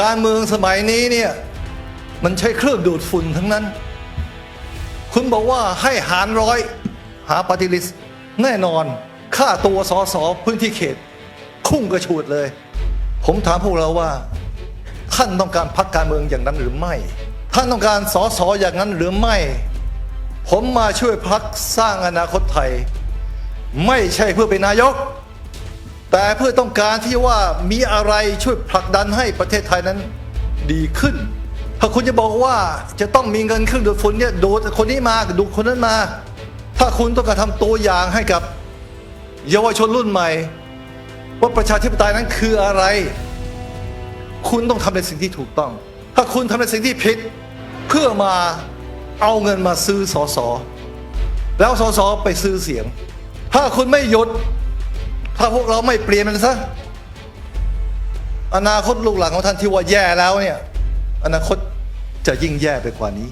การเมืองสมัยนี้เนี่ยมันใช้เครื่องดูดฝุ่นทั้งนั้น คุณบอกว่าให้หารร้อยหาปฏิริษแน่นอนค่าตัวสอสอพื้นที่เขต คุ้งกระฉูดเลย ผมถามพวกเราว่า ท่านต้องการพักการเมืองอย่างนั้นหรือไม่ ท่านต้องการสอสออย่างนั้นหรือไม่ ผมมาช่วยพักสร้างอนาคตไทย ไม่ใช่เพื่อเป็นนายก แต่เพื่อต้องการที่ว่ามีอะไรช่วยผลักดันให้ประเทศไทยนั้นดีขึ้น ถ้าคุณจะบอกว่าจะต้องมีเงินเครื่องดูดฝุ่นเนี่ยดูดคนนี้มาดูดคนนั้นมา ถ้าคุณต้องการทำตัวอย่างให้กับเยาวชนรุ่นใหม่ ว่าประชาธิปไตยนั้นคืออะไร คุณต้องทำในสิ่งที่ถูกต้อง ถ้าคุณทำในสิ่งที่ผิด เพื่อมาเอาเงินมาซื้อสอสอแล้วสอสอไปซื้อเสียง ถ้าคุณไม่หยุด ถ้าพวกเราไม่เปลี่ยนมันซะ อนาคตลูกหลานของท่านที่ว่าแย่แล้วเนี่ย อนาคตจะยิ่งแย่ไปกว่านี้